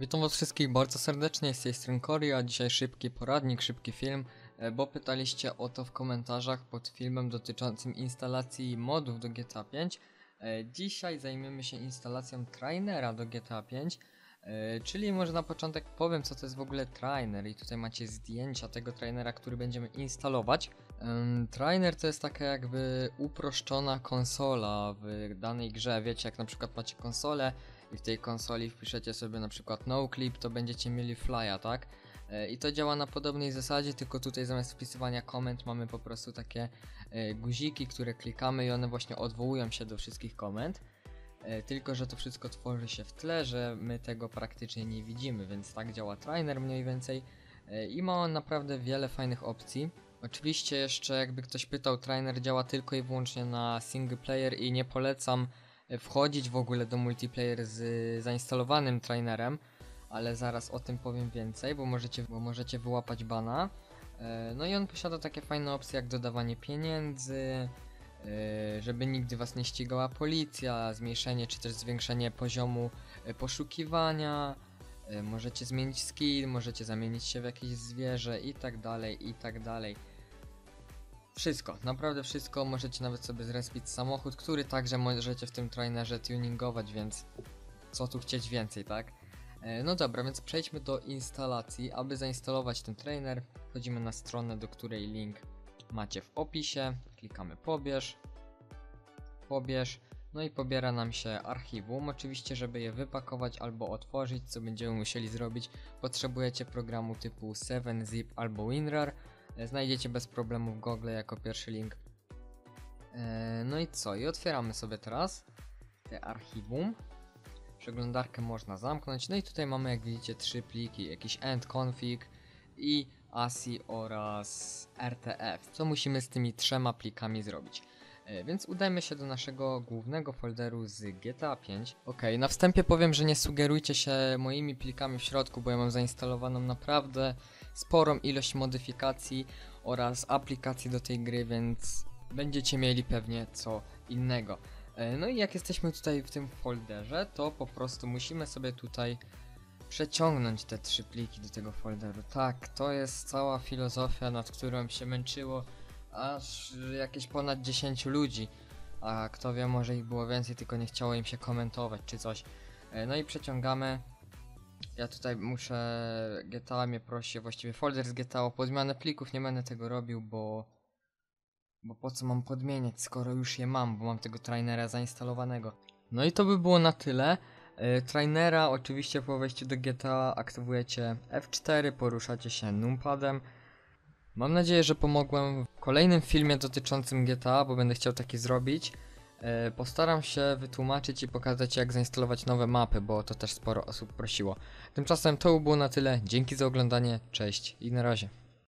Witam was wszystkich bardzo serdecznie, z tej strony a dzisiaj szybki poradnik, szybki film, e, bo pytaliście o to w komentarzach pod filmem dotyczącym instalacji modów do GTA 5. E, Dzisiaj zajmiemy się instalacją trainera do GTA 5, e, czyli może na początek powiem co to jest w ogóle trainer i tutaj macie zdjęcia tego trainera, który będziemy instalować. Trainer to jest taka jakby uproszczona konsola w danej grze, wiecie jak na przykład macie konsolę, w tej konsoli wpiszecie sobie na przykład noclip, to będziecie mieli flya, tak? E, I to działa na podobnej zasadzie, tylko tutaj zamiast wpisywania komend mamy po prostu takie e, guziki, które klikamy i one właśnie odwołują się do wszystkich komend. E, Tylko, że to wszystko tworzy się w tle, że my tego praktycznie nie widzimy, więc tak działa trainer mniej więcej. I ma on naprawdę wiele fajnych opcji. Oczywiście jeszcze jakby ktoś pytał, trainer działa tylko i wyłącznie na single player i nie polecam wchodzić w ogóle do multiplayer z zainstalowanym trainerem, ale zaraz o tym powiem więcej, bo możecie, bo możecie wyłapać bana. E, No i on posiada takie fajne opcje jak dodawanie pieniędzy, e, żeby nigdy was nie ścigała policja, zmniejszenie czy też zwiększenie poziomu e, poszukiwania. Możecie zmienić skill, możecie zamienić się w jakieś zwierzę i tak dalej, i tak dalej. Wszystko, naprawdę wszystko. Możecie nawet sobie zrespić samochód, który także możecie w tym trainerze tuningować, więc co tu chcieć więcej, tak? E, No dobra, więc przejdźmy do instalacji. Aby zainstalować ten trainer, wchodzimy na stronę, do której link macie w opisie. Klikamy pobierz, pobierz, no i pobiera nam się archiwum. Oczywiście, żeby je wypakować albo otworzyć, co będziemy musieli zrobić, potrzebujecie programu typu 7zip albo WinRAR. Znajdziecie bez problemu w Google jako pierwszy link. E, No i co? I otwieramy sobie teraz te archiwum. Przeglądarkę można zamknąć. No i tutaj mamy, jak widzicie, trzy pliki: jakiś end config i ASI oraz RTF. Co musimy z tymi trzema plikami zrobić? E, Więc udajmy się do naszego głównego folderu z GTA 5. Ok, na wstępie powiem, że nie sugerujcie się moimi plikami w środku, bo ja mam zainstalowaną naprawdę sporą ilość modyfikacji oraz aplikacji do tej gry, więc będziecie mieli pewnie co innego. E, No i jak jesteśmy tutaj w tym folderze, to po prostu musimy sobie tutaj przeciągnąć te trzy pliki do tego folderu. Tak, to jest cała filozofia, nad którą się męczyło aż jakieś ponad 10 ludzi. A kto wie, może ich było więcej, tylko nie chciało im się komentować czy coś. E, No i przeciągamy. Ja tutaj muszę. GTA mnie prosi, właściwie folder z GTA o podmianę plików. Nie będę tego robił, bo. Bo po co mam podmieniać, skoro już je mam, bo mam tego trainera zainstalowanego. No i to by było na tyle. E, Trainera oczywiście po wejściu do GTA aktywujecie F4, poruszacie się numpadem. Mam nadzieję, że pomogłem w kolejnym filmie dotyczącym GTA, bo będę chciał taki zrobić. E, Postaram się wytłumaczyć i pokazać jak zainstalować nowe mapy, bo to też sporo osób prosiło. Tymczasem to by było na tyle. Dzięki za oglądanie, cześć i na razie.